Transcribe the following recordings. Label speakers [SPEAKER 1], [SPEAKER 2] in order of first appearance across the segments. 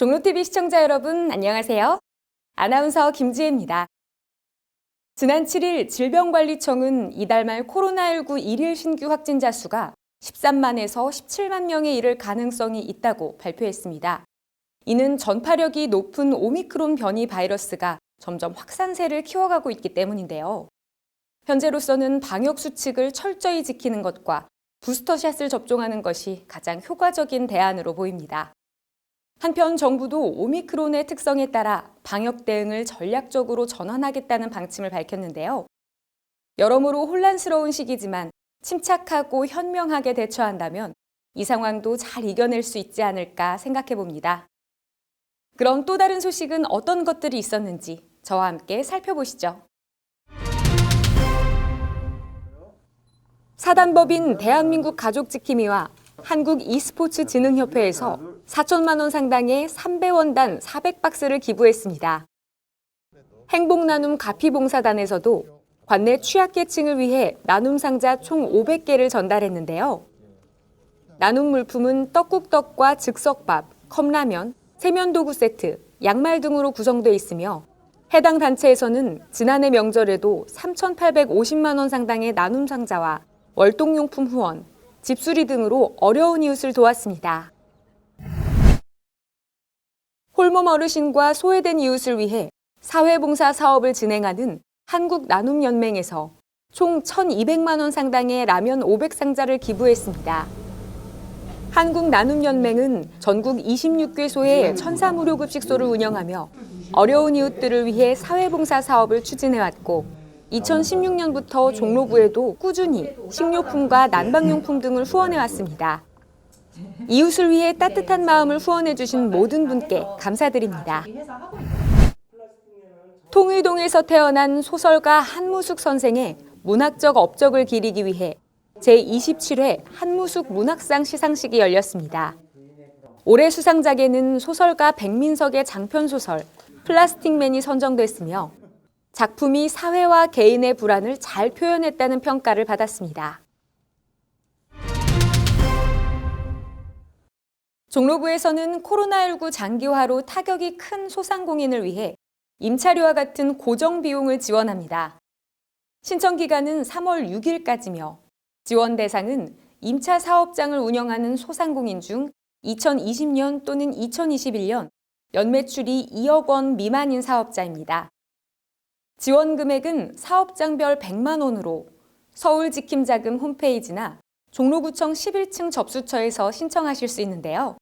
[SPEAKER 1] 종로TV 시청자 여러분, 안녕하세요. 아나운서 김지혜입니다. 지난 7일 질병관리청은 이달 말 코로나19 일일 신규 확진자 수가 13만에서 17만 명에 이를 가능성이 있다고 발표했습니다. 이는 전파력이 높은 오미크론 변이 바이러스가 점점 확산세를 키워가고 있기 때문인데요. 현재로서는 방역 수칙을 철저히 지키는 것과 부스터샷을 접종하는 것이 가장 효과적인 대안으로 보입니다. 한편 정부도 오미크론의 특성에 따라 방역 대응을 전략적으로 전환하겠다는 방침을 밝혔는데요. 여러모로 혼란스러운 시기지만 침착하고 현명하게 대처한다면 이 상황도 잘 이겨낼 수 있지 않을까 생각해 봅니다. 그럼 또 다른 소식은 어떤 것들이 있었는지 저와 함께 살펴보시죠. 사단법인 대한민국 가족지킴이와 한국 e스포츠 진흥협회에서 4천만 원 상당의 3배원단 400박스를 기부했습니다. 행복나눔 가피봉사단에서도 관내 취약계층을 위해 나눔 상자 총 500개를 전달했는데요. 나눔 물품은 떡국떡과 즉석밥, 컵라면, 세면도구 세트, 양말 등으로 구성되어 있으며 해당 단체에서는 지난해 명절에도 3,850만 원 상당의 나눔 상자와 월동용품 후원, 집수리 등으로 어려운 이웃을 도왔습니다. 홀몸 어르신과 소외된 이웃을 위해 사회봉사 사업을 진행하는 한국나눔연맹에서 총 1,200만 원 상당의 라면 500상자를 기부했습니다. 한국나눔연맹은 전국 26개소의 천사무료급식소를 운영하며 어려운 이웃들을 위해 사회봉사 사업을 추진해왔고 2016년부터 종로구에도 꾸준히 식료품과 난방용품 등을 후원해왔습니다. 이웃을 위해 따뜻한 마음을 후원해 주신 모든 분께 감사드립니다. 통의동에서 태어난 소설가 한무숙 선생의 문학적 업적을 기리기 위해 제27회 한무숙 문학상 시상식이 열렸습니다. 올해 수상작에는 소설가 백민석의 장편소설 플라스틱맨이 선정됐으며 작품이 사회와 개인의 불안을 잘 표현했다는 평가를 받았습니다. 종로구에서는 코로나19 장기화로 타격이 큰 소상공인을 위해 임차료와 같은 고정 비용을 지원합니다. 신청 기간은 3월 6일까지며 지원 대상은 임차 사업장을 운영하는 소상공인 중 2020년 또는 2021년 연매출이 2억 원 미만인 사업자입니다. 지원 금액은 사업장별 100만 원으로 서울지킴자금 홈페이지나 종로구청 11층 접수처에서 신청하실 수 있는데요.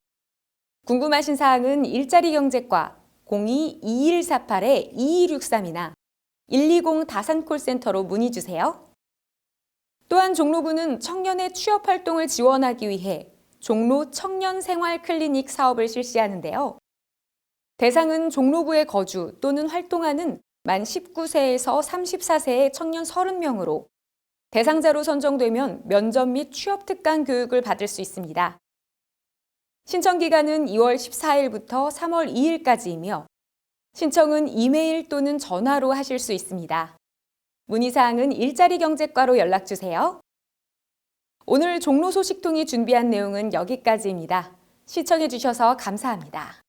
[SPEAKER 1] 궁금하신 사항은 일자리 경제과 02-2148-2263이나 120 다산 콜센터로 문의 주세요. 또한 종로구는 청년의 취업 활동을 지원하기 위해 종로 청년 생활 클리닉 사업을 실시하는데요. 대상은 종로구에 거주 또는 활동하는 만 19세에서 34세의 청년 30명으로 대상자로 선정되면 면접 및 취업 특강 교육을 받을 수 있습니다. 신청 기간은 2월 14일부터 3월 2일까지이며 신청은 이메일 또는 전화로 하실 수 있습니다. 문의사항은 일자리 경제과로 연락주세요. 오늘 종로 소식통이 준비한 내용은 여기까지입니다. 시청해주셔서 감사합니다.